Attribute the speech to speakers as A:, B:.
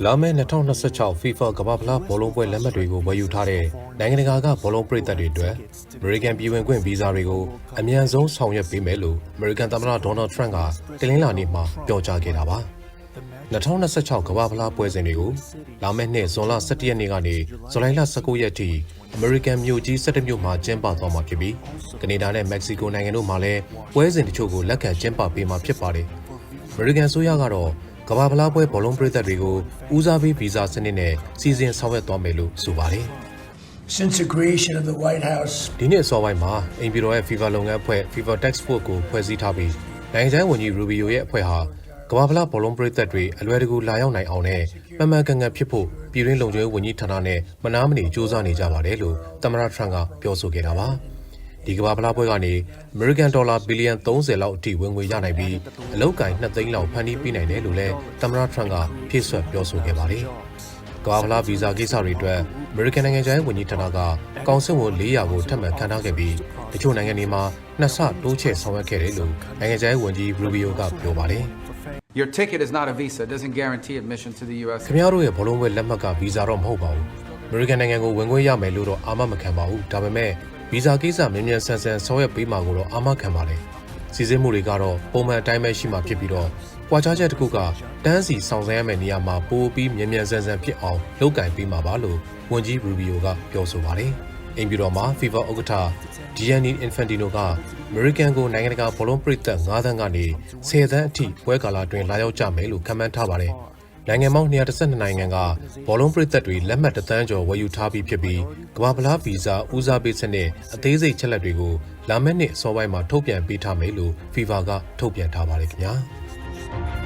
A: လာမယ့်2026 FIFA ကမ္ဘာ့ဖလားဘောလုံးပွဲလက်မှတ်တွေကိုဝယ်ယူထားတဲ့နိုင်ငံတကာကဘောလုံးပရိသတ်တွေအတွက် American ပြည်ဝင်ခွင့်ဗီဇာတွေကိုအမြန်ဆုံးဆောင်ရွက်ပေးမယ်လို့ American သမ္မတ Donald Trump ကတနင်္လာနေ့မှာပြောကြားခဲ့တာပါ2026ကမ္ဘာ့ဖလားပွဲစဉ်တွေကိုလာမယ့်နှစ်ဇွန်လ17ရက်နေ့ကနေဇူလိုင်လ19ရက်ထိ American မြို့ကြီး17မြို့မှာကျင်းပသွားမှာဖြစ်ပြီးကနေဒါနဲ့မက္ကဆီကိုနိုင်ငံတို့မှာလည်းပွဲစဉ်တချို့ကိုလက်ခံကျင်းပပေးမှာဖြစ်ပါတယ်။ American ဆိုရကတော့ ကမ္ဘာဖလားပွဲဘောလုံးပရိသတ်တွေကိုဦးစားပေးဗီဇာစနစ်နဲ့စီစဉ်ဆောင်ရွက်သွားမယ်လို့ဆိုပါတယ်
B: Since the creation of the White House, ။
A: ဒီနှစ်အစောပိုင်းမှာအင်ပီရောရဲ့ FIFA လုပ်ငန်းအဖွဲ့ FIFA Tax Force ကိုဖွဲ့စည်းထားပြီးနိုင်ငံခြားရေးဝန်ကြီး Rubio ရဲ့အဖွဲ့ဟာကမ္ဘာဖလားဘောလုံးပရိသတ်တွေအလွယ်တကူလာရောက်နိုင်အောင်နဲ့မှန်မှန်ကန်ကန်ဖြစ်ဖို့ပြည်တွင်းလုံခြုံရေးဝန်ကြီးဌာနနဲ့မနာမနေစ조사နေကြပါတယ်လို့သမ္မတ Trump ကပြောဆိုခဲ့တာပါ။ ဒီကမ္ဘာဖလားပွဲကနေ American Dollar ဘီလီယံ30လောက်အထိဝင်ငွေရနိုင်ပြီးအလောက်ကင်2သိန်းလောက်ဖန်တီးပေးနိုင်တယ်လို့လည်းသမ္မတ Trump ကဖြည့်ဆွတ်ပြောဆိုခဲ့ပါတယ်။ကမ္ဘာဖလားဗီဇာကိစ္စတွေအတွက် American နိုင်ငံခြားရေးဝန်ကြီးဌာနကကောင်စစ်ဝန်400ကိုထပ်မံခန့်ထားခဲ့ပြီးတချို့နိုင်ငံတွေမှာနှစ်ဆတိုးချဲ့ဆောင်ရွက်ခဲ့တယ်လို့နိုင်ငံခြားရေးဝန်ကြီး Rubio ကပြောပါတယ်။
C: Your ticket is not a visa. It doesn't guarantee admission to the U.S.
A: ခင်ဗျားတို့ရဲ့ဘောလုံးပွဲလက်မှတ်ကဗီဇာတော့မဟုတ်ပါဘူး။ American နိုင်ငံကိုဝင်ခွင့်ရမယ်လို့တော့အာမမခံပါဘူး။ဒါပေမဲ့ ဗီဇာကိစ္စမြန်မြန်ဆန်ဆန်ဆောင်ရွက်ပေးမှာကိုတော့အာမခံပါတယ်။စီစဉ်မှုတွေကတော့ပုံမှန်အတိုင်းပဲရှိမှဖြစ်ပြီးတော့ကွာခြားချက်တစ်ခုကတန်းစီဆောင်ရွက်ရမယ့်နေရာမှာပိုပြီးမြန်မြန်ဆန်ဆန်ဖြစ်အောင်လုပ်ကင်ပေးမှာပါလို့ဝန်ကြီး Rubio ကပြောဆိုပါတယ်။အင်ပီတော်မှာ FIFA ဥက္ကဋ္ဌ Gianni Infantino က American ကိုနိုင်ငံတကာဘောလုံးပရိသတ်9သန်းကနေ10သန်းအထိပွဲကာလအတွင်းလာရောက်ကြမယ်လို့ခန့်မှန်းထားပါတယ်။ နိုင်ငံပေါင်း112နိုင်ငံကဘောလုံးပရိသတ်တွေလက်မှတ်တစ်သန်းကျော်ဝယ်ယူထားပြီးဖြစ်ပြီးကမ္ဘာဖလားဗီဇာဦးစားပေးစနစ်အသေးစိတ်ချက်လက်တွေကိုလာမယ့်နှစ်အစောပိုင်းမှာထုတ်ပြန်ပေးထားမယ်လို့ FIFA ကထုတ်ပြန်ထားပါတယ်ခင်ဗျာ။